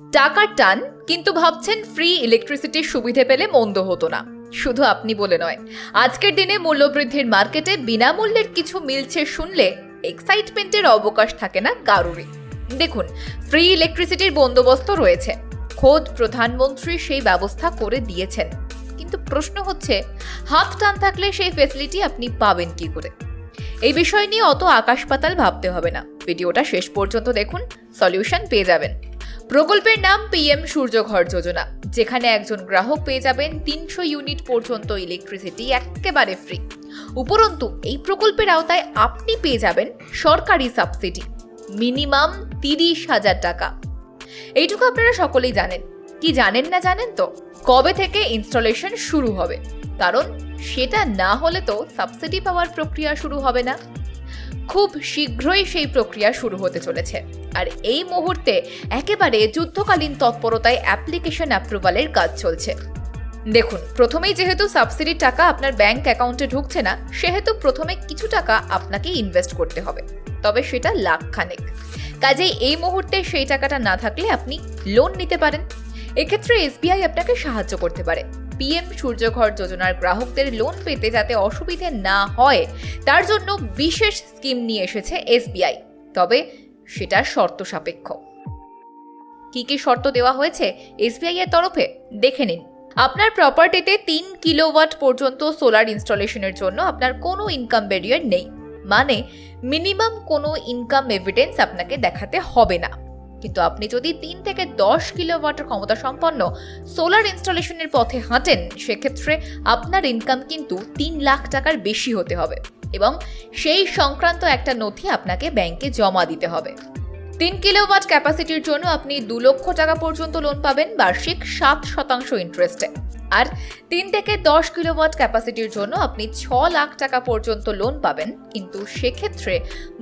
টাকার টান, কিন্তু ভাবছেন ফ্রি ইলেকট্রিসিটির সুবিধে পেলে মন্দ হতো না। শুধু আপনি বলে নয়, আজকের দিনে মূল্যবৃদ্ধির মার্কেটে বিনামূল্যের কিছু মিলছে শুনলে এক্সাইটমেন্টের অবকাশ থাকে না কারোরই। দেখুন ফ্রি ইলেকট্রিসিটির বন্দোবস্ত রয়েছে। খোদ প্রধানমন্ত্রী সেই ব্যবস্থা করে দিয়েছেন। কিন্তু প্রশ্ন হচ্ছে, হাত টান থাকলে সেই ফেসিলিটি আপনি পাবেন কি করে? এই বিষয় নিয়ে অত আকাশ পাতাল ভাবতে হবে না। ভিডিওটা শেষ পর্যন্ত দেখুন সলিউশন পেয়ে যাবেন। প্রকল্পের নাম পিএম সূর্যঘর যোজনা, যেখানে একজন গ্রাহক পেয়ে যাবেন তিনশো ইউনিট পর্যন্ত ইলেকট্রিসিটি একেবারে ফ্রি উপরন্তু, এই প্রকল্পের আওতায় আপনি পেয়ে যাবেন সরকারি সাবসিডি মিনিমাম তিরিশ হাজার টাকা। এইটুকু আপনারা সকলেই জানেন। কি জানেন না জানেন তো? কবে থেকে ইনস্টলেশন শুরু হবে? কারণ সেটা না হলে তো সাবসিডি পাওয়ার প্রক্রিয়া শুরু হবে না। খুব শীঘ্রই সেই প্রক্রিয়া শুরু হতে চলেছে। আর এই মুহূর্তে একেবারে যুদ্ধকালীন তৎপরতায় অ্যাপ্লিকেশন অ্যাপ্রুভালের কাজ চলছে। দেখুন, প্রথমেই যেহেতু সাবসিডির টাকা আপনার ব্যাংক অ্যাকাউন্টে ঢুকছে না, সেহেতু প্রথমে কিছু টাকা আপনাকে ইনভেস্ট করতে হবে। তবে সেটা লাখখানেক। কাজেই এই মুহূর্তে সেই টাকাটা না থাকলে আপনি লোন নিতে পারেন। এক্ষেত্রে এসবিআই আপনাকে সাহায্য করতে পারে। পিএম সূর্যঘর যোজনার গ্রাহকদের লোন পেতে যাতে অসুবিধে না হয়, তার জন্য বিশেষ স্কিম নিয়ে এসেছে এসবিআই। তবে সেটা শর্ত সাপেক্ষ। কি কি শর্ত দেওয়া হয়েছে এসবিআই এর তরফে? দেখে নিন। আপনার প্রপার্টিতে তিন কিলোওয়াট পর্যন্ত সোলার ইনস্টলেশনের জন্য আপনার কোনো ইনকাম ব্যারিয়ার নেই। মানে মিনিমাম কোনো ইনকাম এভিডেন্স আপনাকে দেখাতে হবে না। কিন্তু আপনি যদি তিন থেকে দশ কিলোওয়াটের ক্ষমতা সম্পন্ন সোলার ইনস্টলেশনের পথে হাঁটেন, সেক্ষেত্রে আপনার ইনকাম কিন্তু তিন লাখ টাকার বেশি হতে হবে এবং সেই সংক্রান্ত একটা নথি আপনাকে ব্যাংকে জমা দিতে হবে। তিন কিলোওয়াট ক্যাপাসিটির জন্য আপনি দু লক্ষ টাকা পর্যন্ত লোন পাবেন বার্ষিক সাত শতাংশ ইন্টারেস্টে আর তিন থেকে দশ কিলোওয়াট ক্যাপাসিটির জন্য আপনি ছ লাখ টাকা পর্যন্ত লোন পাবেন, কিন্তু সেক্ষেত্রে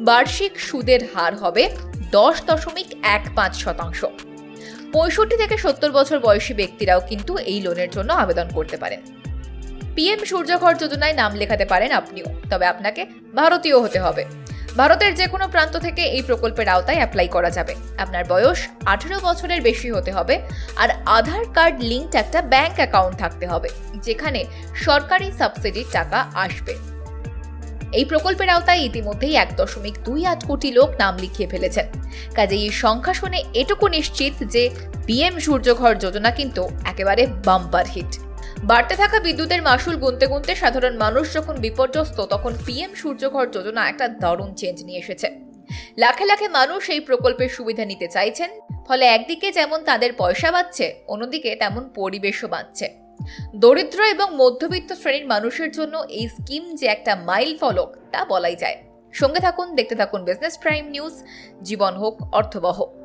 বার্ষিক সুদের হার হবে দশ দশমিক এক পাঁচ শতাংশ। পঁয়ষট্টি থেকে সত্তর বছর বয়সী ব্যক্তিরাও কিন্তু এই লোনের জন্য আবেদন করতে পারেন। পিএম সূর্যঘর যোজনায় নাম লেখাতে পারেন আপনিও, তবে আপনাকে ভারতীয় হতে হবে। ভারতের যে কোনো প্রান্ত থেকে এই প্রকল্পের আওতায় অ্যাপ্লাই করা যাবে। আপনার বয়স আঠেরো বছরের বেশি হতে হবে আর আধার কার্ড লিঙ্কড একটা ব্যাংক অ্যাকাউন্ট থাকতে হবে, যেখানে সরকারি সাবসিডির টাকা আসবে। এই প্রকল্পের আওতায় ইতিমধ্যেই এক দশমিক দুই আট কোটি লোক নাম লিখিয়ে ফেলেছেন। কাজে এই সংখ্যা শুনে এটুকু নিশ্চিত যে পিএম সূর্যঘর যোজনা কিন্তু একেবারে বাম্পার হিট। বাড়তে থাকা বিদ্যুতের মাসুল গুনতে গুনতে সাধারণ মানুষ যখন বিপর্যস্ত, তখন পিএম সূর্যঘর যোজনা একটা দারুণ চেঞ্জ নিয়ে এসেছে। লাখে লাখে মানুষ এই প্রকল্পের সুবিধা নিতে চাইছেন, ফলে একদিকে যেমন তাদের পয়সা বাঁচছে, অন্যদিকে তেমন পরিবেশও বাঁচছে। দরিদ্র এবং মধ্যবিত্ত শ্রেণির মানুষের জন্য এই স্কিম যে একটা মাইল ফলক, তা বলাই যায়। সঙ্গে থাকুন, দেখতে থাকুন বিজনেস প্রাইম নিউজ জীবন হোক, অর্থবহ।